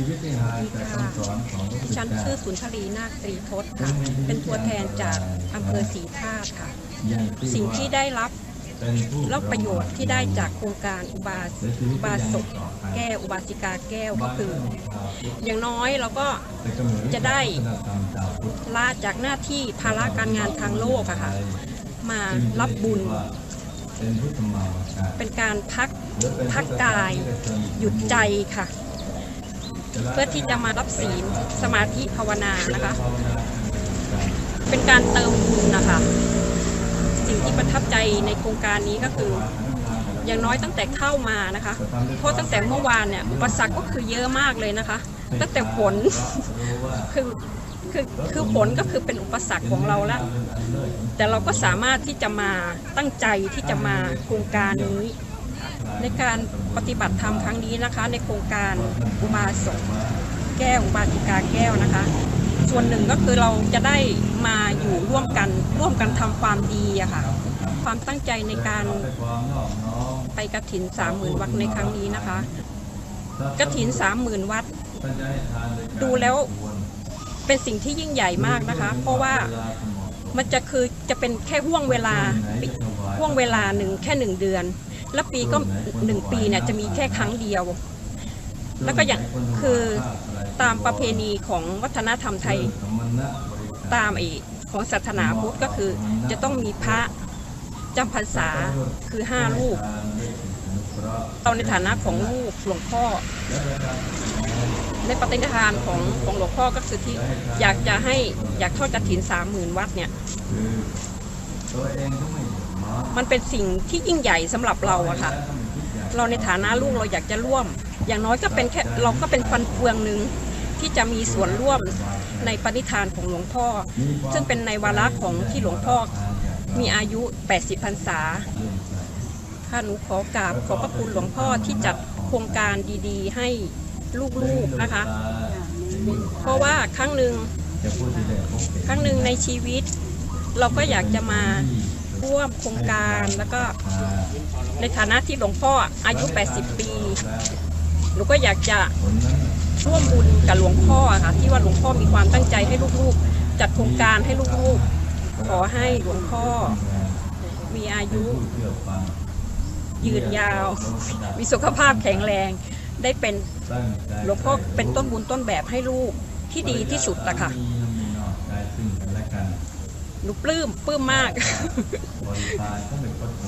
ชีวิตที่หายจากคำสอนของพระพุทธเจ้าชื่อสุนทรีนาคตรีทศค่ะ เป็นตัวแทนจากอำเภอศรีธาตุค่ะ สิ่งที่ได้รับแล้วประโยชน์ที่ได้จากโครงการอุบาสอุบาสกแก้วอุบาสิกาแก้วก็คือ อย่างน้อยเราก็จะได้ละจากหน้าที่ภาระการงานทางโลกอะค่ะ มารับบุญ เป็นการพักพักกายหยุดใจค่ะ เพื่อที่จะมารับศีลสมาธิภาวนานะคะ เป็นการเติมบุญนะคะ สิ่งที่ประทับใจในโครงการนี้ก็คือ อย่างน้อยตั้งแต่เข้ามานะคะ เพราะตั้งแต่เมื่อวานเนี่ยอุปสรรคก็คือเยอะมากเลยนะคะ ตั้งแต่ฝนคือคือคือฝนก็คือเป็นอุปสรรคของเราละแต่เราก็สามารถที่จะมาตั้งใจที่จะมาโครงการนี้ ในการปฏิบัติธรรมครั้งนี้นะคะ ในโครงการอุบาสกแก้วอุบาสิกาแก้วนะคะ ส่วนหนึ่งก็คือเราจะได้มาอยู่ร่วมกันร่วมกันทำความดีอะค่ะ ความตั้งใจในการไปกระถินสามหมื่นวัดในครั้งนี้นะคะกระถินสามหมื่นวัด ดูแล้วเป็นสิ่งที่ยิ่งใหญ่มากนะคะ เพราะว่ามันจะคือจะเป็นแค่ห่วงเวลาห่วงเวลาหนึ่งแค่หนึ่งเดือน แล้วปีก็หนึ่งปีเนี่ยจะมีแค่ครั้งเดียว แล้วก็อย่างคือตามประเพณีของวัฒนธรรมไทยตามไอของศาสนาพุทธก็คือจะต้องมีพระจำพรรษาคือห้ารูปเราในฐานะของลูกหลวงพ่อ ในปฏิทานของของหลวงพ่อก็คือที่อยากจะให้อยากทอดกระถินสามหมื่นวัดเนี่ย มันเป็นสิ่งที่ยิ่งใหญ่สำหรับเราอะค่ะ เราในฐานะลูกเราอยากจะร่วม อย่างน้อยก็เป็นแค่เราก็เป็นฟันเฟืองหนึ่งที่จะมีส่วนร่วมในปณิธานของหลวงพ่อ ซึ่งเป็นในวาระของที่หลวงพ่อมีอายุ 80พรรษาค่ะหนูขอกราบขอบพระคุณหลวงพ่อที่จัดโครงการดีๆ ให้ลูกๆนะคะ เพราะว่าครั้งหนึ่งครั้งหนึ่งในชีวิต เราก็อยากจะมา ร่วมโครงการ แล้วก็ในฐานะที่หลวงพ่ออายุ 80 ปี หนูก็อยากจะร่วมบุญกับหลวงพ่อค่ะที่ว่าหลวงพ่อมีความตั้งใจให้ลูกๆ จัดโครงการให้ลูกๆ ขอให้หลวงพ่อ มีอายุ ยืนยาว มีสุขภาพแข็งแรง ได้เป็นหลวงพ่อเป็นต้นบุญต้นแบบให้ลูกที่ดีที่สุดอะค่ะ หนูปลื้มปลื้มมาก บริการก็เป็นพุทโธ